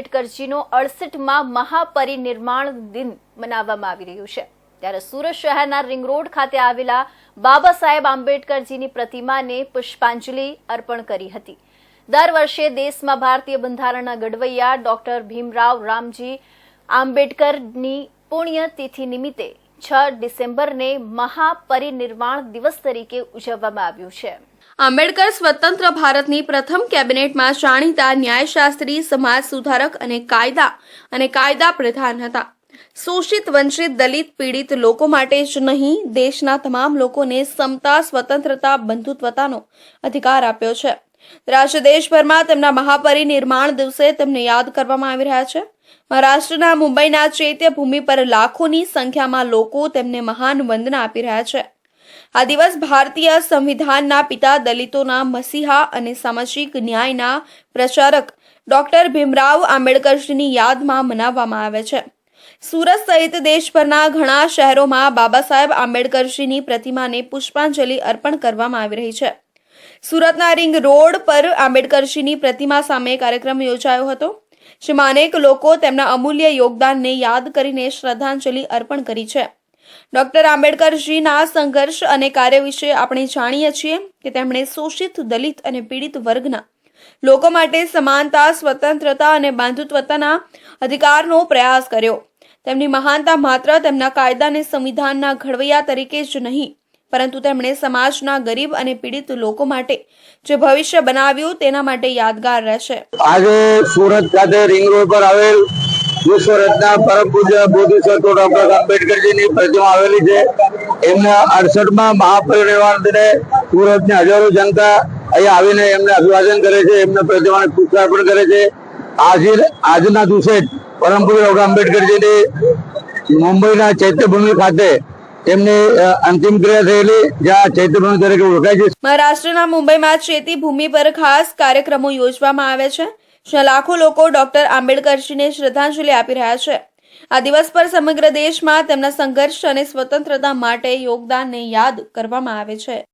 આંબેડકરજીનો અડસઠમાં મહાપરિનિર્માણ દિન મનાવવામાં આવી રહ્યું છે. ત્યારે સુરત શહેરના રિંગ રોડ ખાતે આવેલા બાબા સાહેબ આંબેડકરજીની પ્રતિમાને પુષ્પાંજલિ અર્પણ કરી હતી. દર વર્ષે દેશમાં ભારતીય બંધારણના ઘડવૈયા ડોક્ટર ભીમરાવ રામજી આંબેડકરની પુણ્યતિથિ નિમિત્તે છ ડિસેમ્બરને મહાપરિનિર્વાણ દિવસ તરીકે ઉજવવામાં આવ્યું છે. આંબેડકર સ્વતંત્ર ભારતની પ્રથમ કેબિનેટમાં જાણીતા ન્યાયશાસ્ત્રી, સમાજ સુધારક અને કાયદા અને કાયદા પ્રધાન હતા. શોષિત, વંચિત, દલિત, પીડિત લોકો માટે જ નહીં, દેશના તમામ લોકોને સમતા, સ્વતંત્રતા, બંધુત્વતાનો અધિકાર આપ્યો છે. રાજ્ય દેશભરમાં તેમના મહાપરિનિર્માણ દિવસે તેમને યાદ કરવામાં આવી રહ્યા છે. મહારાષ્ટ્રના મુંબઈના ચૈત્ય ભૂમિ પર લાખોની સંખ્યામાં લોકો તેમને મહાન વંદના આપી રહ્યા છે. આ દિવસ ભારતીય સંવિધાનના પિતા દલિતોના મસીહા અને સામાજિક ન્યાયના પ્રચારક ડોક્ટર ભીમરાવ આંબેડકરજીની યાદમાં મનાવવામાં આવે છે. સુરત સહિત દેશભરના ઘણા શહેરોમાં બાબા સાહેબ આંબેડકરજીની પ્રતિમાને પુષ્પાંજલિ અર્પણ કરવામાં આવી રહી છે. સુરતના રિંગ રોડ પર આંબેડકરજીની પ્રતિમા સામે કાર્યક્રમ યોજાયો હતો, જેમાં અનેક લોકો તેમના અમૂલ્ય યોગદાનને યાદ કરીને શ્રદ્ધાંજલિ અર્પણ કરી છે. ડોક્ટર આંબેડકરજીના સંઘર્ષ અને કાર્ય વિશે આપણે જાણીએ છીએ કે તેમણે શોષિત દલિત અને પીડિત વર્ગના લોકો માટે સમાનતા, સ્વતંત્રતા અને બંધુત્વતાના અધિકારનો પ્રયાસ કર્યો. તેમની મહાનતા માત્ર તેમના કાયદા અને સંવિધાનના ઘડવૈયા તરીકે જ નહીં, પરંતુ તેમણે સમાજના ગરીબ અને પીડિત લોકો માટે જે ભવિષ્ય બનાવ્યું તેના માટે યાદગાર રહેશે. આજે સુરત ખાતે રિંગ રોડ પર આવેલ વિશ્વ રત્ન પરમ પૂજ્ય બોધિસત્વ ડોક્ટર આંબેડકરજીની પ્રતિમા આવેલી છે. એમના અડસઠમાં મહાપરિનિર્વાણ દિને સુરતની હજારો જનતા અહીંયા આવીને એમને અભિવાદન કરે છે, એમને પ્રતિમાને પુષ્પાર્પણ કરે છે. આજે આજના દિવસે પરમ પૂજ્ય ડોક્ટર આંબેડકરજીની મુંબઈના ચૈત્યભૂમિ ખાતે તેમની અંતિમ ક્રિયા થયેલી, જ્યાં ચૈત્યભૂમિ તરીકે ઓળખાય છે. મહારાષ્ટ્રના મુંબઈમાં ચેતી ભૂમિ પર ખાસ કાર્યક્રમો યોજવામાં આવે છે. જ્યાં લાખો લોકો ડોક્ટર આંબેડકરજીને શ્રદ્ધાંજલિ આપી રહ્યા છે. આ દિવસ પર સમગ્ર દેશમાં તેમના સંઘર્ષ અને સ્વતંત્રતા માટે યોગદાનને યાદ કરવામાં આવે છે.